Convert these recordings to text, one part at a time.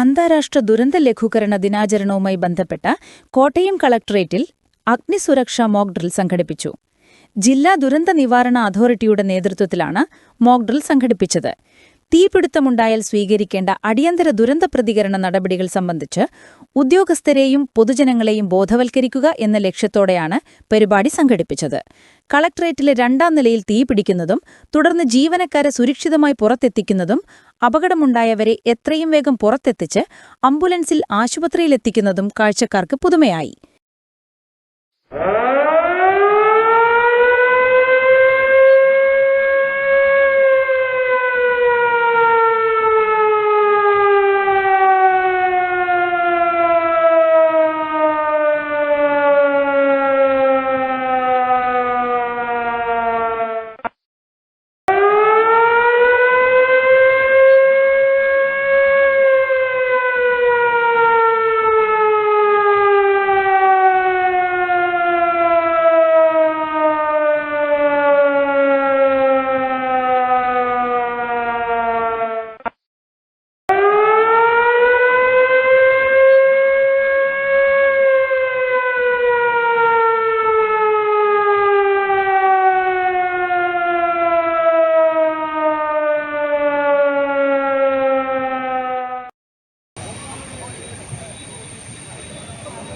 അന്താരാഷ്ട്ര ദുരന്ത ലഘൂകരണ ദിനാചരണവുമായി ബന്ധപ്പെട്ട കോട്ടയം കളക്ടറേറ്റിൽ അഗ്നിസുരക്ഷാ മോക്ക് ഡ്രിൽ സംഘടിപ്പിച്ചു. ജില്ലാ ദുരന്ത നിവാരണ അതോറിറ്റിയുടെ നേതൃത്വത്തിലാണ് മോക്ക് ഡ്രിൽ സംഘടിപ്പിച്ചത്. തീപിടുത്തമുണ്ടായാൽ സ്വീകരിക്കേണ്ട അടിയന്തര ദുരന്ത പ്രതികരണ നടപടികൾ സംബന്ധിച്ച് ഉദ്യോഗസ്ഥരെയും പൊതുജനങ്ങളെയും ബോധവൽക്കരിക്കുക എന്ന ലക്ഷ്യത്തോടെയാണ് പരിപാടി സംഘടിപ്പിച്ചത്. കളക്ടറേറ്റിലെ രണ്ടാം നിലയിൽ തീപിടിക്കുന്നതും തുടർന്ന് ജീവനക്കാരെ സുരക്ഷിതമായി പുറത്തെത്തിക്കുന്നതും അപകടമുണ്ടായവരെ എത്രയും വേഗം പുറത്തെത്തിച്ച് ആംബുലൻസിൽ ആശുപത്രിയിലെത്തിക്കുന്നതും കാഴ്ചക്കാർക്ക് പുതുമയായി.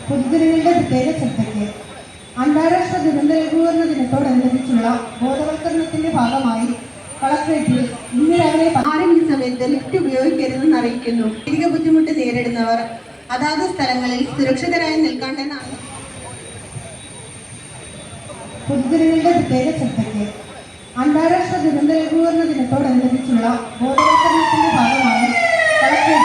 പൊതുജനങ്ങളുടെ പ്രത്യേക ശ്രദ്ധയ്ക്ക് അന്താരാഷ്ട്ര ദുരന്ത ലഘൂകരണ ദിനത്തോടനുബന്ധിച്ചുള്ള ബോധവൽക്കരണത്തിന്റെ ഭാഗമായി കളക്ടറേറ്റിൽ ഇന്ന് രാവിലെ ആരെങ്കിലും സമയത്ത് ലിഫ്റ്റ് ഉപയോഗിക്കരുതെന്ന് അറിയിക്കുന്നു. അധിക ബുദ്ധിമുട്ട് നേരിടുന്നവർ അതാത് സ്ഥലങ്ങളിൽ സുരക്ഷിതരായി നിൽക്കേണ്ടെന്നാണ് പൊതുജനങ്ങളുടെ പ്രത്യേക ശ്രദ്ധയ്ക്ക് അന്താരാഷ്ട്ര ദുരന്ത ലഘൂകരണ ദിനത്തോടനുബന്ധിച്ചുള്ള ബോധവൽക്കരണത്തിന്റെ ഭാഗമായി കളക്ടറേറ്റിൽ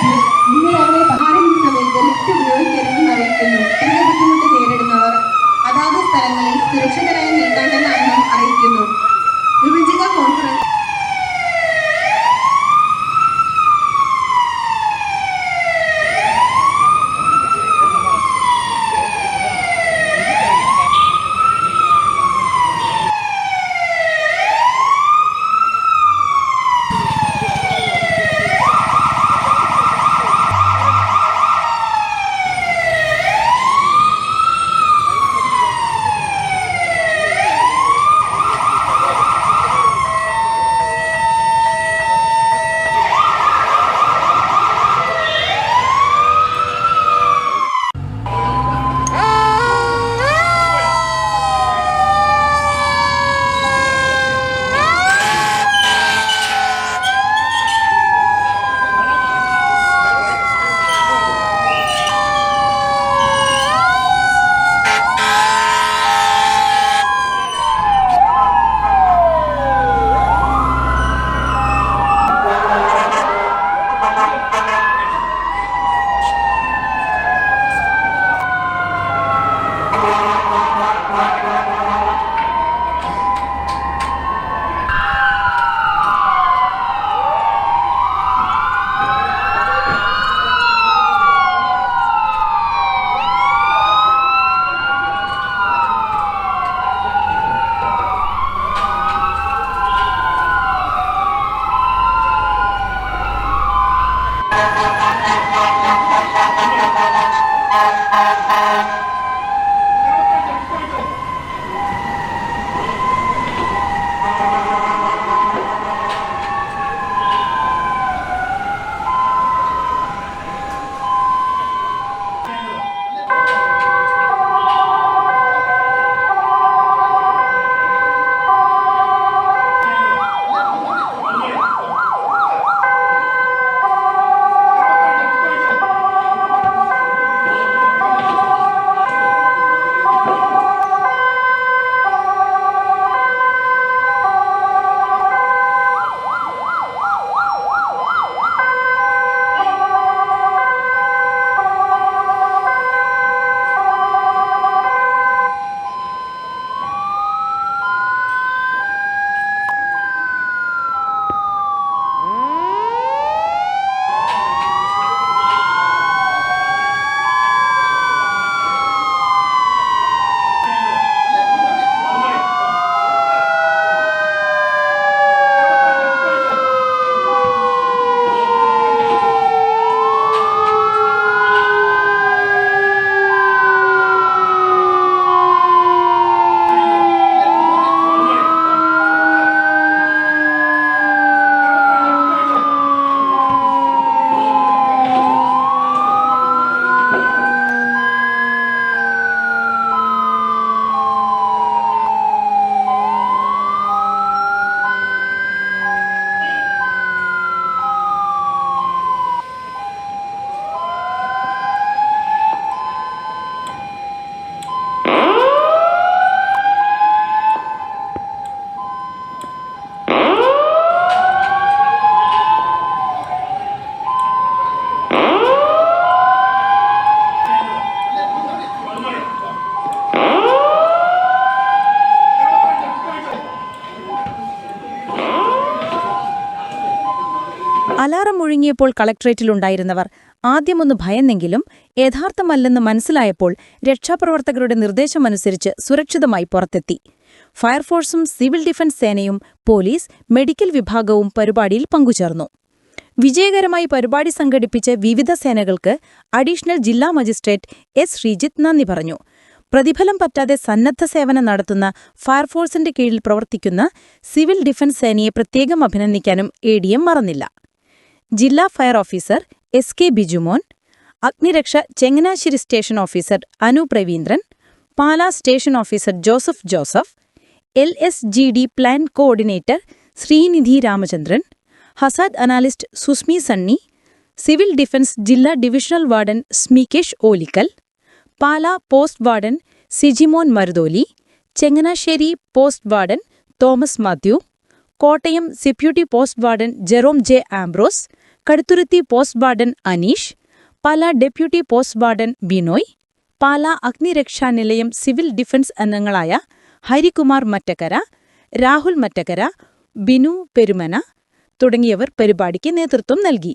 അലാറം മുഴുങ്ങിയപ്പോൾ കളക്ട്രേറ്റിലുണ്ടായിരുന്നവർ. ആദ്യമൊന്ന് ഭയന്നെങ്കിലും യഥാർത്ഥമല്ലെന്ന് മനസ്സിലായപ്പോൾ രക്ഷാപ്രവർത്തകരുടെ നിർദ്ദേശമനുസരിച്ച് സുരക്ഷിതമായി പുറത്തെത്തി. ഫയർഫോഴ്സും സിവിൽ ഡിഫൻസ് സേനയും പോലീസ് മെഡിക്കൽ വിഭാഗവും പരിപാടിയിൽ പങ്കുചേർന്നു. വിജയകരമായി പരിപാടി സംഘടിപ്പിച്ച വിവിധ സേനകൾക്ക് അഡീഷണൽ ജില്ലാ മജിസ്ട്രേറ്റ് എസ്. ശ്രീജിത്ത് നന്ദി പറഞ്ഞു. പ്രതിഫലം പറ്റാതെ സന്നദ്ധ സേവനം നടത്തുന്ന ഫയർഫോഴ്സിന്റെ കീഴിൽ പ്രവർത്തിക്കുന്ന സിവിൽ ഡിഫൻസ് സേനയെ പ്രത്യേകം അഭിനന്ദിക്കാനും എ മറന്നില്ല. ജില്ലാ fire officer S K Bijumon അഗ്നിരക്ഷ Changanassery station officer Anu Praveendran Pala station officer Joseph Joseph L S G D plan coordinator Sreenidhi Ramachandran hazard analyst Susmi Sunny civil defence ജില്ലാ divisional warden Smikesh Olickal Pala post warden Sijimon Marutholi Changanassery post warden Thomas Mathew Kottayam deputy post warden Jerome J Ambrose Kaduthuruthy post warden Aneesh Pala deputy post warden Binoy Pala അഗ്നിരക്ഷാ നിലയം civil defence അംഗങ്ങളായ ഹരികുമാർ മറ്റക്കര രാഹുൽ മറ്റക്കര ബിനു പെരുമന തുടങ്ങിയവർ പരിപാടിക്ക് നേതൃത്വം നൽകി.